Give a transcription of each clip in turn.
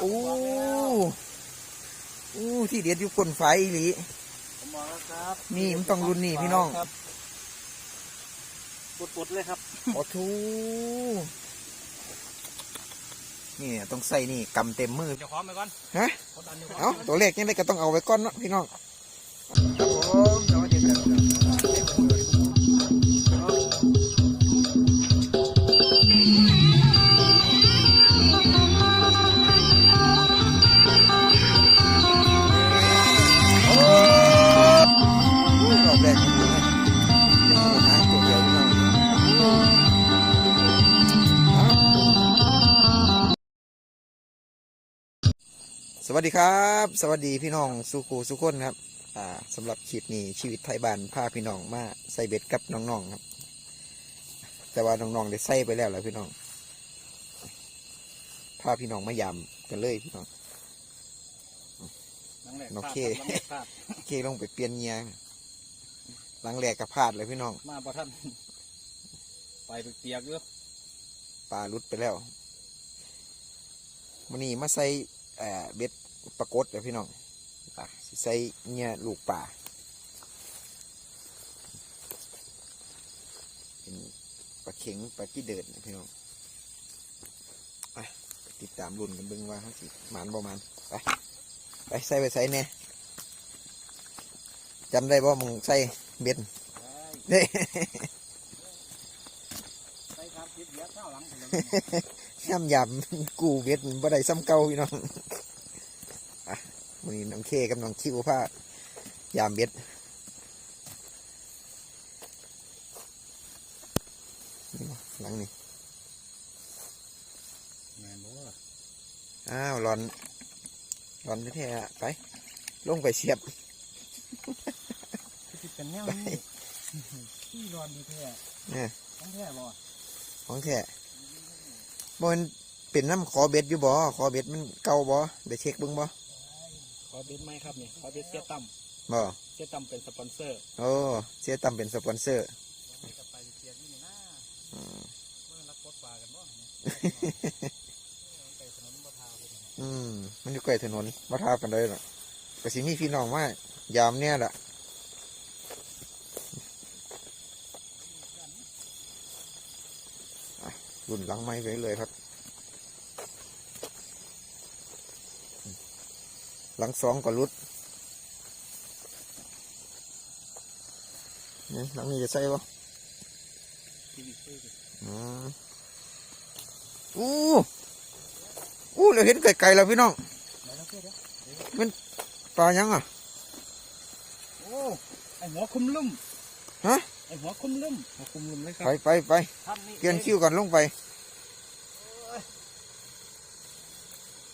โอ้โอ้ที่เด็ดอยู่คนไฟอีหลีผมบอกแล้วครับนี่มันต้องรุ่นนี่พี่น้องครับปดๆเลยครับโอ้ทูนี่ต้องใส่นี่กำเต็มมือเดี๋ยวขอไปก่อนฮะกดดันอยู่ก่อนเอาตัวเลขยังไงก็ต้องเอาไว้ก่อนเนาะพี่น้อง สวัสดีครับ สวัสดีพี่น้องสุขูสุขคนครับ อ่าสำหรับคลิปนี้ชีวิตไทยบ้านพาพี่น้องมาใส่เบ็ดกับน้องๆครับ แต่ว่าน้องๆได้ใส่ไปแล้วแหละพี่น้องพาพี่น้องมายำกันเลยพี่น้องหลังแรกโอเคพลาดครับหลังแรกพลาดเคลงไปเปลี่ยนเงียหลังแรกกระพลาดเลยพี่น้อง มาบ่ท่านไปเปียกๆเยอะปลาหลุดไปแล้วมันนี้มาใส่เอ่อเบ็ดปรากฏเลยพี่น้องอะสิใส่เงียลูกป่าเป็นปลาเข็งปลากี้เดินนะพี่น้องไปติดตามรุ่นกันเบิ่งว่าเขาสิหมานบ่หมานไปไปใส่ไปใส่เนี่ยจำได้บ่มึงใส่เบ็ดเด้ไปครับคิดเดียวเท่าหลัง ผมเลยย่ำยำกูเบ็ดมันบ่ได้ซ้ำเก่าพี่น้องอะวันนี้น้องเคกับน้องคิวผ้ายามเบ็ดนี่บ่หลังนี่แม่นบ่อ้าวร้อนร้อนแท้ๆอะไป ลงไปเสียบคิดเป็นแนวนี้ที่รอนดีแท้เนี่ยต้องแท้บ่ของแท้บ่ มันเป็นน้ำขอเบ็ดอยู่บ่ขอเบ็ดมันเก่าบ่ได้เช็คเบิ่งบ่ขอเบ็ดไหมครับนี่ขอเบ็ดเสียตั้มบ่เสียตั้มเป็นสปอนเซอร์โอ้เสียตำเป็นสปอนเซอร์จะไปเปียกนี่นี่นะอืมเมื่อรับกดปลากันบ่ไปถนนบ่ทาไปนะอืมมันอยู่ใกล้ถนนมาทากันเลยหรอกก็สิมีพี่น้องมายามเนี่ยแหละอะ รุ่นหลังไม้ไปเลยครับ หลังสองก็รุดนี่หลังนี้จะใส่ปะชีวิตคืออืมอู้อู้เราเห็นไกลๆแล้วพี่น้องไหนแล้วเพื่อนเด้อปลายังอะ โอ้ ไอหัวคุมลุ่ม ฮะ ไอหัวคุมลุ่มหัวคุมลุ่มเลยครัไปไปไปทำนี่เปลี่ยนคิวก่อนลงไป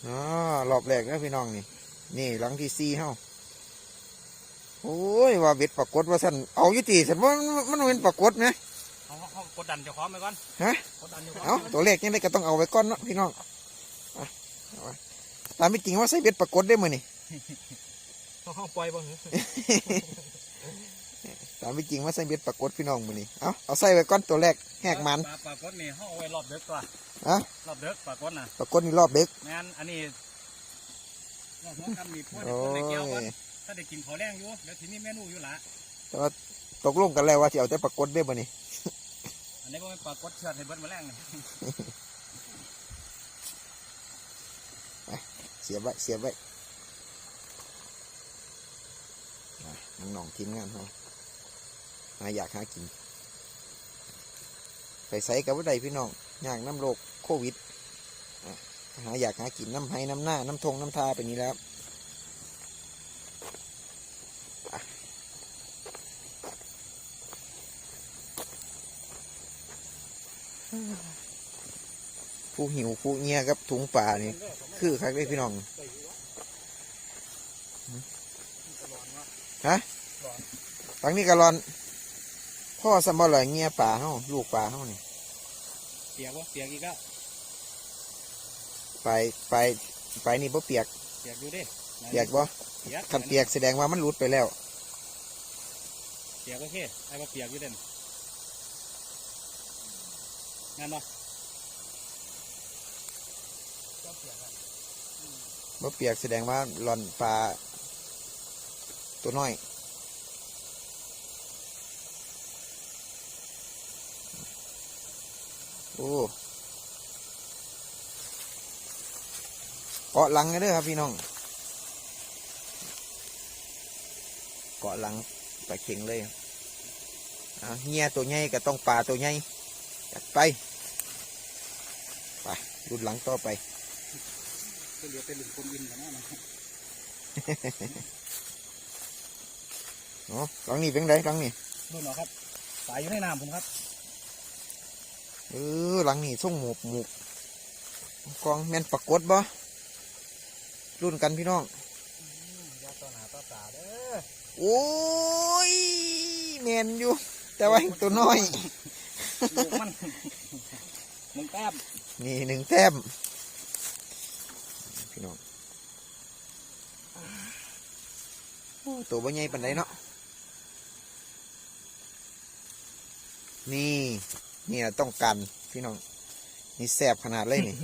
อ๋อรอบแรกนะพี่น้องนี่ นี่หลังที่สี่เฮาโอ้ยว่าเบ็ดปรากฏว่าสันเอาอยู่ตีสันว่ามันมันเป็นปรากฏไหมเขาเขากดดันเจ้าของไปก่อนฮะ กดดันเจ้าของเอาตัวเลขยังไงก็ต้องเอาไว้ก่อนเนาะพี่น้องอะเอาไว้ตามไม่จริงว่าใส่เบ็ดปรากฏได้มือนี่เขาเขาปล่อยบ่เหรอ ตามไม่จริงว่าใส่เบ็ดปรากฏพี่น้องมือนี่เอาเอาใส่ไว้ก่อนตัวแรกแหกมันปลาปลากดนี่เขาเอาไว้รอบเด็กตัวอะรอบเด็กปลากดน่ะปรากฏนี่รอบเด็กงั้นอันนี้รอบหัวคำมีพวกโอ้ในเกี่ยวก่อนยถ้าได้กินขอแรงอยู่เดี๋ยวทีนี้เมนูอยู่ละแต่ว่าตกลงกันแล้วว่าจะเอาแต่ปรากฏได้บ่นี่อันนี้ก็เป็นปลากดเชือดให้เบิ้ลมาแรงนี่เสียบไว้เสียบไว้อะน้องๆทีมงานเขาหาอยากหากินไปใส่กับว่าใดพี่น้องอยากน้ำโรคโควิดหาอยากหากินน้ำไห้น้ำหน้า น้ำทงน้ำทาไปนี้แล้วผู้หิวผู้เงียกับถุงป่านี่คือคักเลยพี่น้องฮะฟังนี่กะลอน พ่อสมบลอยเงียป่าเฮาลูกป่าเฮานี่เปียกวะเปียกอีกแล้วไปไปไปนี่บ่เปียกเปียกอยู่ดิเปียกบ่เปียกคันเปียกแสดงว่ามันหลุดไปแล้ว เปียกโอเคไอ้ว่าเปียกอยู่เด่นงั้นบ่บ่เปียกแสดงว่าหล่อนปลาตัวน้อย โอ้เกาะหลังกันเด้อครับพี่น้อง เกาะหลังปลาเข็งเลยอ่าเฮียตัวใหญ่ก็ต้องปลาตัวใหญ่จัดไป ไปรุ่นหลังต่อไปก็เหลือเป็นหลุมกลมอินกันแน่นะเนาะหลังนี้เป็นไงหลังนี้รุ่นเหรอครับ สายอยู่ในน้ำผมครับ เออหลังนี้ส่งหมูกหมูกกองแม่นปรากฏบ่รุ่นกันพี่น้องยาต่อหนาต่อตาเด้อโอ้ยแมนอยู่ แต่ว่าตัวน้อยลูกมันหนึ่งแต้มนี่หนึ่งแต้มพี่น้องโอ้ตัวบ่ใหญ่ปานใดเนาะนี่ นี่ล่ะต้องการพี่น้อง นี่แสบขนาดเลยนี่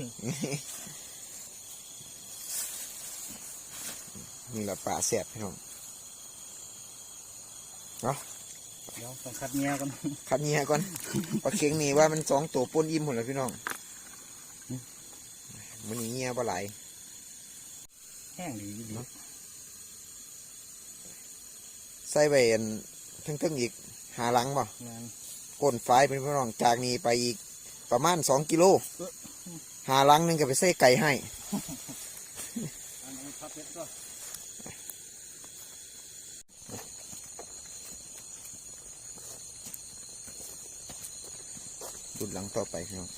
นี่แหละป่าแสบพี่น้องเดี๋ยวต้องคัดเมียก่อนคัดเงียก่อนปลาเค็งนี่ว่ามันสองตัวปนอิ่มหมดแล้วพี่น้องมันนี่เงียปลาไหลายแห้งดีดีใส่ไปอันทึ่งๆอีกหาหลังบ่งาน ก้นฝายเป็นพี่น้องจากนี้ไปอีกประมาณสองกิโล หาหลังหนึงก็ไปใส่ไก่ให้อันนี้พับเพชรก็ดุดหลังต่อไปพี่น้อง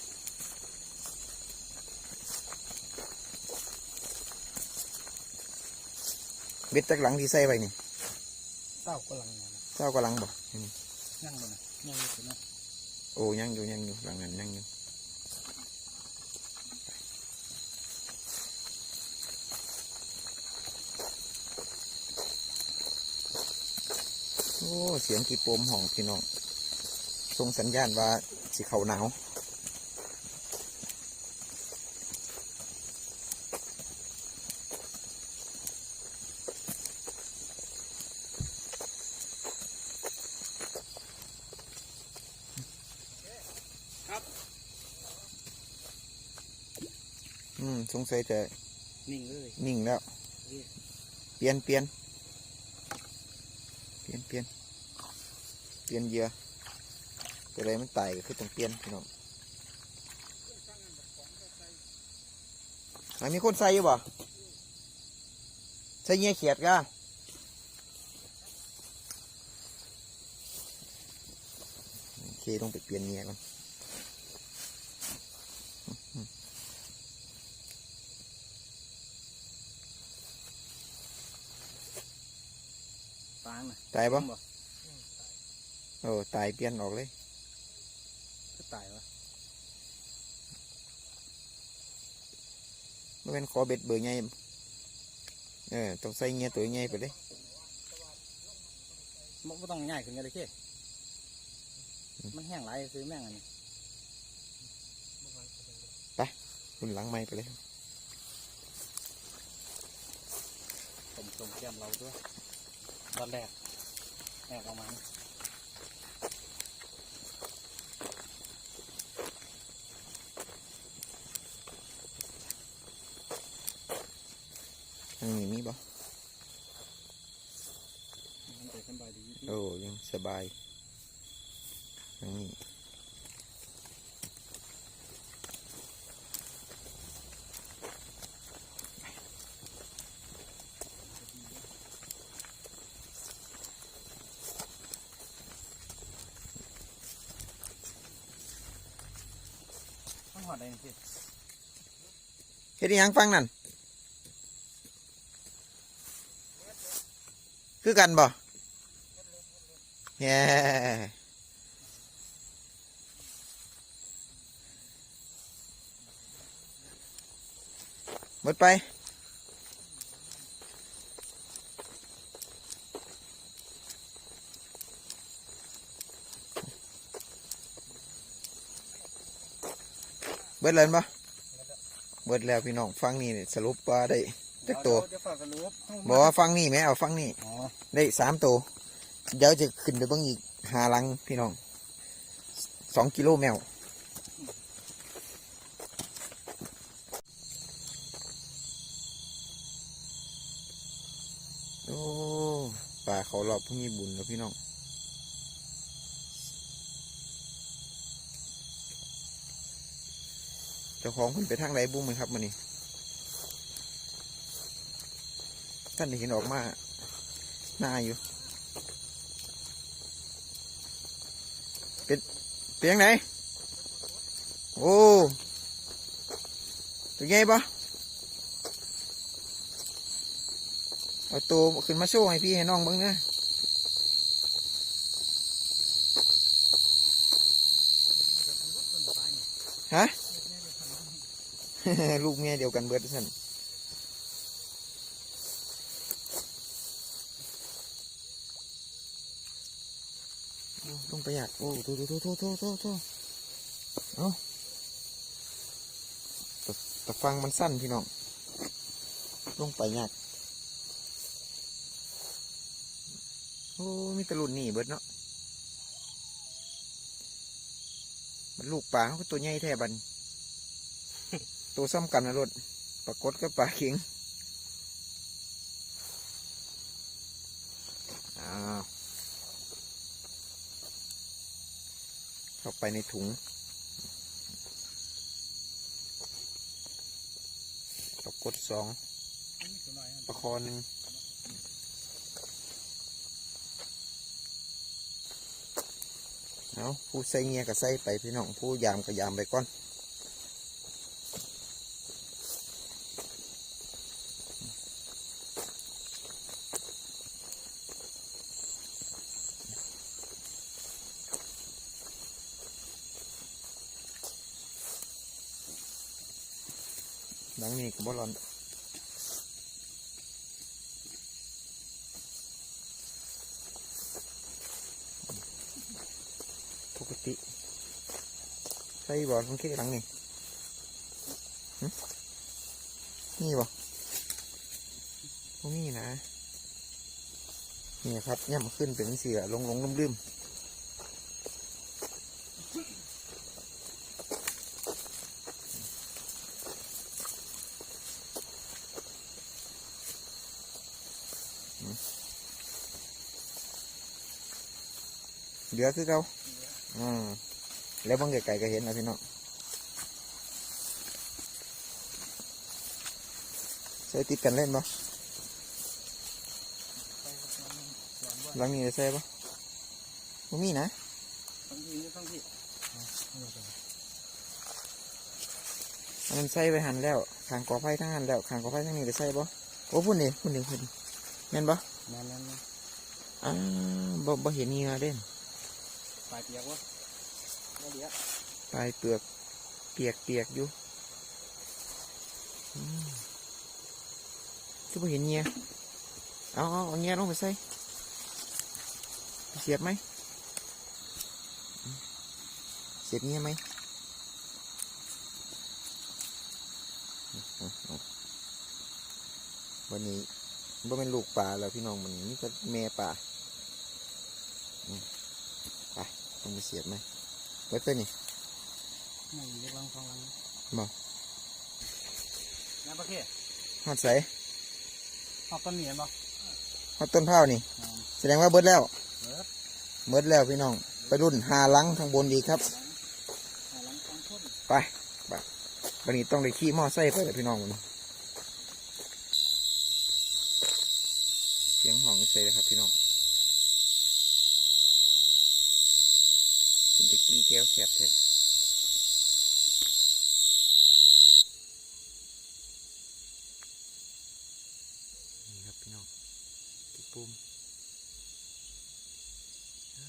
เบ็ดจากหลังที่ใส่ไปนี่เต้ากำลังงานเจ้ากำลังบ่อืมนั่งเล ยังอยู่นะโอ้ยังอยู่ยังอยู่หลังนั้นยังอยู่โอ้ เสียงกีโปมห้องพี่น้องส่งสัญญาณว่าสิเขาหนาว อืม สงสัยจะนิ่งเลยนิ่งแล้ว เปลี่ยนเปลี่ยนเปลี่ยนเปลี่ยนเปลี่ยนเหยื่อตัวใดมันตายก็คือต้องเปลี่ยนพี่น้องไหนมีคนใส่อยู่บ่ใส่เหยื่อเขียดก็โอเคต้องไปเปลี่ยนเหยื่อก่อน ตางนะตายบ่บ่โอ้ตายเปลี่ยนออกเลยก็ตายวะมันเป็นคอเบ็ดเบอร์ใหญ่เออต้องใส่เงี้ยตัวใหญ่ไปเลยมันก็ต้องง่ายขึ้นกันเลยเช่มันแห้งหลายซื้อแม่งอันนี้รุ่นหลังไม้ไปเลยต้มต้มแก้มเราด้วยตอนแรก แรกออกมาทางนี้มีบ่มันจะสบายดีโอ้ยังสบายทางนี้ มันหอดได้ยังพี่ เฮ็ ดอิหยังฟังนั่นคือกันบ่แย่หมดไปเบิดเลยบ่ บบิดแล้วพี่น้องฟังนี่สรุปว่าได้จักตัวเดี๋ยวฝากสรุปบอกว่าฟังนี่ไหมเอาฟังนี่อ๋อได้สามตัวเดี๋ยวจะขึ้นไปเบิ่งอีกหาหลังพี่น้องสองกิโลแมวโอ้ป่าเขารอบพวกนี้บุญแล้วพี่น้อง เจ้าของคุณไปทางไหนบุ้งไหมครับมันนี่ท่านเห็นออกมาหน้าอยู่ เป็นเป็นยังไงโอ้ตัวใหญ่ปะเอาตัวขึ้นมาโชว์ให้พี่ให้น้องบ้างนะฮะ ลูกเมียเดียวกันเบิดท่านโอ้ลงไปอยากโอ้โถโถโถโถโถโถเอาแต่แต่ฟังมันสั้นพี่น้องลงไปยากโอ้มีตะลุนนี่เบิดเนาะมันลูกปลาเขาตัวใหญ่แท้บัน ตัวซ้ำกันนะรถปรากฏก็ปลาเข็งอ้าเข้าไปในถุง ปรากฏสองปลาคอหนึ่งเอาผู้ใส่เงียก็ใส่ไปพี่น้องผู้ยามก็ยามไปก่อน หลังนี้ก็บ่ร้อนปกติใส่บอลของเคหลังนี่นี่บ่บ่มีนะ นี่ครับย่ำขึ้นเป็นเสือลงลงลืมล เหลือคือเขาอืมแล้วบางไก่ก็เห็นนะพี่น้องใส่ติดกันเล่นบ่หลังนี้ได้ใส่บ่บ่มีนะทั้งที่ทั้งที่อันนั้นใส่ไปหันแล้วขางกอไผ่ทั้งหันแล้วขางกอไผ่ทั้งนี้ได้ใส่บ่โอ้พุ่นนี่พุ่นนี่พุ่นนี่แม่นบ่นั่นนั่นอ่าบ่บ่เห็นเหงื่อเด่น ปลายเปียกวะไม่เดียวปลายเปลือกเปียกเปียกอยู่อืมคือบ่เห็นเงื่อเอาเอาเอาเหงื่อลงไปใส่เสียบไหมเสียบเงื่อไหมวันนี้บ่เป็นลูกปลาแล้วพี่น้องมันนี่ก็แม่ปลาอื มไปต้องไปเสียบไหมไว้เพื่อนนี่ไม่มีรังสองรังบ่นั่นปะเค่ฮอดใส่เอาต้นเหนียนปะฮอดต้นเผาวนี่ แสดงว่าเบิดแล้วเบิดเบิดแล้วพี่น้อง ไปรุ่นหาหลังข้างบนดีกครับหลังสองต้นไปไปวันนี้ต้องได้ขี่มอไซค์ไปเลยพี่น้องมันเสียงห้องใส่เลยครับพี่น้องเป็นตะกี้ แก้วแสบแท้นี่ครับพี่น้องติดปุ่มอ่า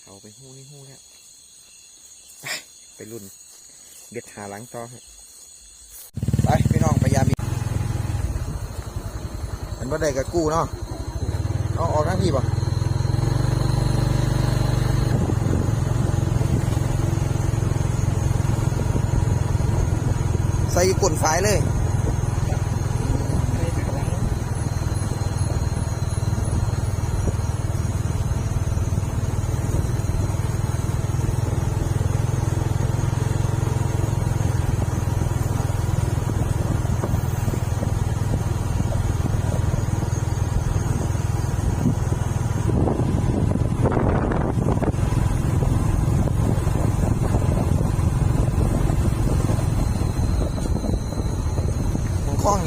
เขาไปหู้นี่หู้แล้วไปไปรุ่นเบ็ดหาหลังต่อไปพี่น้องพยายามอีเห็นว่าได้กับกู้เนาะเอาออกหน้าที่ป่ะ อยู่ก้นฝายเลย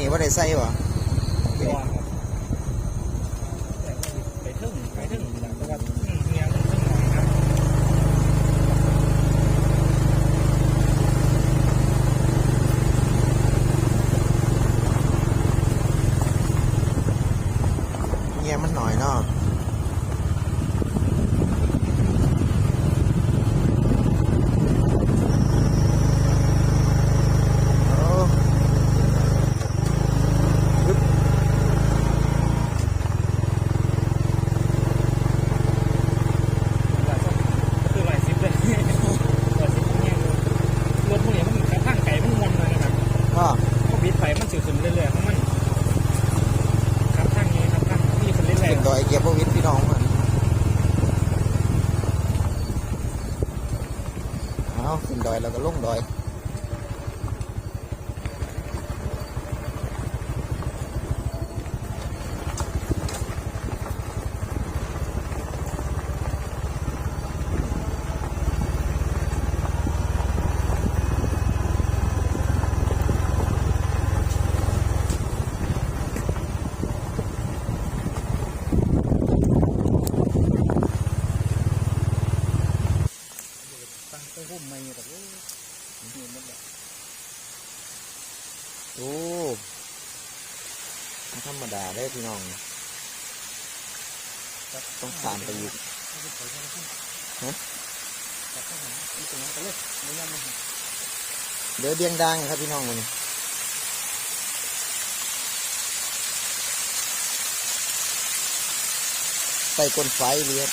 ของข้องนี่ว่าได้ใส่บ่ ไปถึงไปถึงแต่ว่าเมียมันถึงหน่อยครับ เงียมันหน่อยเนาะโอ้ปึ๊บ คือหลายสิบเลยหลายสิบเนี่ยรถพวกนี้มันกระทั่งไก่มันมวนเลยนะครับ ก็ ก็บิดไปมันสื่อขึ้นเรื่อยๆเพราะมันครับทางนี้ครับทางนี้ขึ้นเรื่อย เป็นดอยเกียร์พวิทย์พี่น้องมันเอาขึ้นดอยแล้วก็ลงดอย ๆตั้งไปหุ้มไม่แต่ว่านี่มันแบบ โอ้ไม่้พี่น้องต้องตามไปอยไม่ยอมมาเดี๋ยวเดียงดังครับพี่น้องมันใส่ก้นไฟเรียบ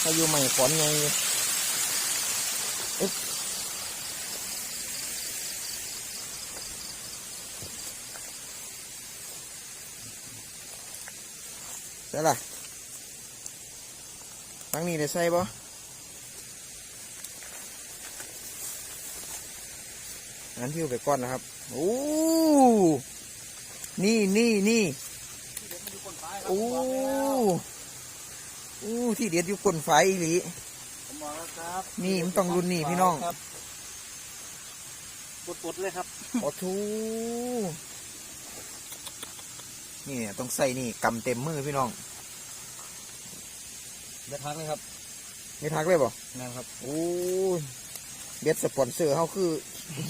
ถ้าอยู่ใหม่ขอนไงอึ๊บ ช่ล่ะทั้งนี้ได้ใส่บ่งั้นที่ไปก้อนนะครับโอ้นี่นี่นี่โอ้โอ้ที่เด็ดอยู่ก้นไฟอีหลีผมบอกแล้วครับนี่มันต้องรุ่นนี้พี่น้องครับปวดๆเลยครับโอ้ทู นี่ต้องใส่นี่กำเต็มมือพี่น้องเดี๋ยวพักเลยครับไม่ทักเลยบ่นะครับโอ้ยเบ็ดสปอนเซอร์เขาคือ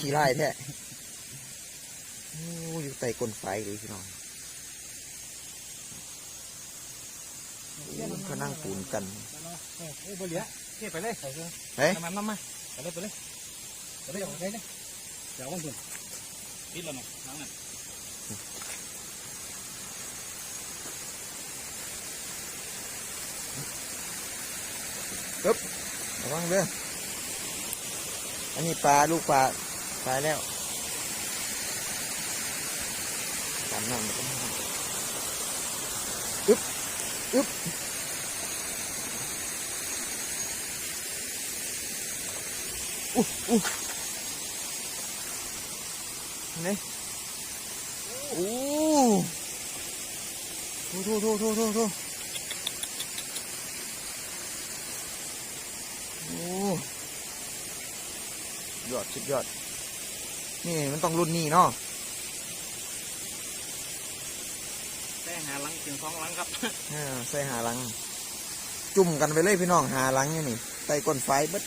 ขี่ไล่แท้โอ้ยอยู่ใต้ก้นไฟเลยพี่น้องโอ้ยเขานั่งปูนกันโอ้โหเหลือเทียบไปเลยใส่เครื่องเฮ้ยน้ำมันน้ำมาไปเลยไปเลยไปเลยไปเลยเดี๋ยววันศุกร์ปิดแล้วเนาะน้ำนั่นระวังเด้ออันนี้ปลาลูกปลาตายแล้วตามน้ำมันก็ไม่ได้อึ๊บอึ๊บอู้อู้นี่โอ้โถโถโถโถโถโถ โอ้ ยอดสุดยอด นี่มันต้องรุ่นนี้เนาะแป้งหาลังถึงสองลังครับอ่าใส่หาหลัง จุ่มกันไปเลยพี่น้องหาหลังนี่นี่ใส่ก้นไฟเบิด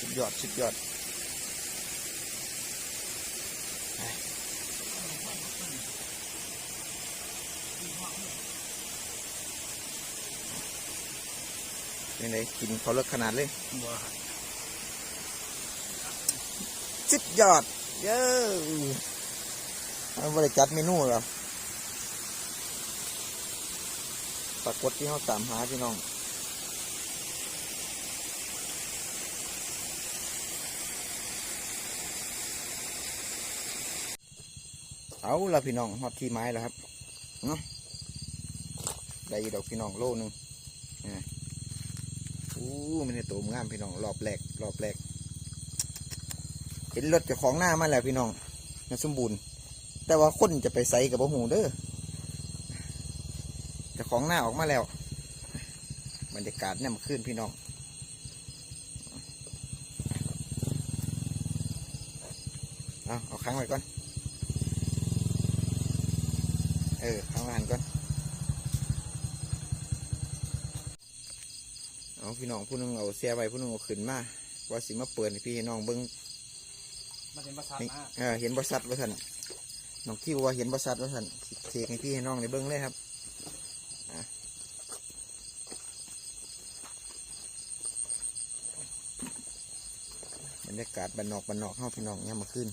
สุดยอดสุดยอด ยังไงกินเขาเลิกขนาดเลยบัวสุดยอด เย้มันบริจัดเมนูเหรอปรากฏที่เขาตามหาพี่น้องเอาละพี่น้องฮอตที่ไม้แล้วครับเนาะได้อยู่ดอกพี่น้องโลหนึงนะ อู้มันในตัวงามพี่น้องรอบแรกรอบแรกเห็นรถเจ้าของหน้ามาแล้วพี่น้องน่าสมบูรณ์ แต่ว่าคนจะไปใส่กับบ่หูเด้อเจ้าของหน้าออกมาแล้วบรรยากาศเนี่ยมาขึ้นพี่น้องเอาเอาค้างไว้ก่อน เออค้างไว้หันก่อน เอาพี่น้องผู้หนึงเอาเสียไว้ผู้หนึงเอาขึ้นมาว่าสิมาเปิดให้พี่น้องเบิ้งมันเป็นภาษานี่หน้าเออเห็นบริษัทว่าท่านน้องคิวว่าเห็นบริษัทว่าท่านเสกให้พี่ให้น้องในเบิ้งเลยครับอะบรรยากาศบันนอกบันนอกเข้าพี่น้องเนี่ยามมาขึ้น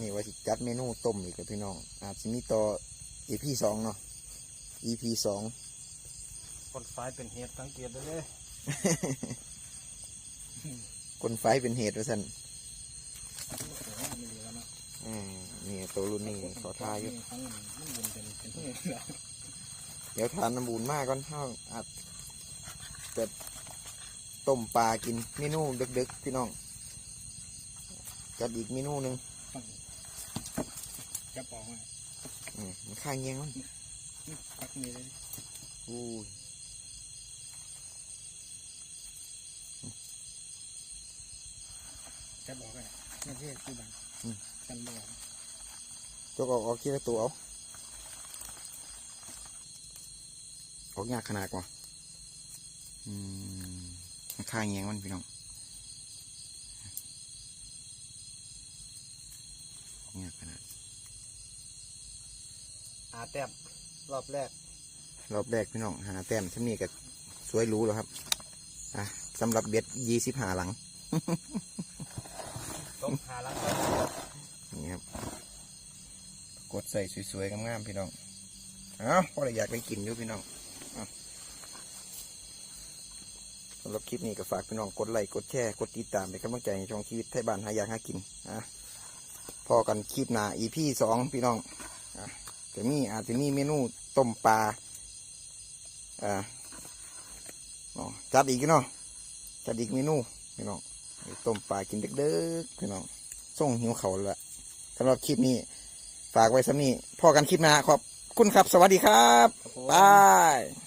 นี่ว่าสิจัดเมนูต้มอีกกับพี่น้องอาจจะมีต่อ EP สองเนาะ EP สอง คนไฟเป็นเหตุสังเกตได้เลยคนไฟเป็นเหตุว่าท่านไม่ดีแล้วนะอืมนี่ตัวรุ่นนี้ขอทายอยู่ทั้งมันบุญเป็นเป็นเหตุแล้วเดี๋ยวทานน้ำบูนมากก่อนเท่าอาจจะต้มปลากินเมนูดึกๆพี่น้องจัดอีกเมนูหนึ่งจะปอกอะอืมมันข้างเงี้ยงมันปักนี้เลยอู้ จะบอกอะไม่ใช่คือบังกันบอกจกออกออกทีละตัวเอาออกยากขนาดกว่าอืมมันข้างเงี้ยงมันพี่น้องออกยากขนาดอาแต้มรอบแรก รอบแรกพี่น้องหาแต้มชั้นนี้ก็สวยหรู้แล้วครับ อะสำหรับเบ็ดยี่สิบหาหลัง ต้องหาล้างนี่ครับกดใส่สวยๆงามๆพี่น้องเอาพอเราอยากได้กินอยู่พี่น้องสำหรับคลิปนี้ก็ฝากพี่น้องกดไลค์กดแชร์กดติดตามเป็นกำลังใจในช่องชีวิตไทยบ้านหายากหากินอะพอกันคลิปหน้า EP สองพี่น้องอะจะมีอาจจะมีเมนูต้มปลาอ่าจัดอีกเนาะจัดอีกเมนูพี่น้อง ต้มปลากินเด็กๆพี่น้องส่งหิวเขาวแล้วละสำหรับคลิปนี้ ฝากไว้สำนี้พอกันคลิปหน้าขอบคุณครับ สวัสดีครับบาย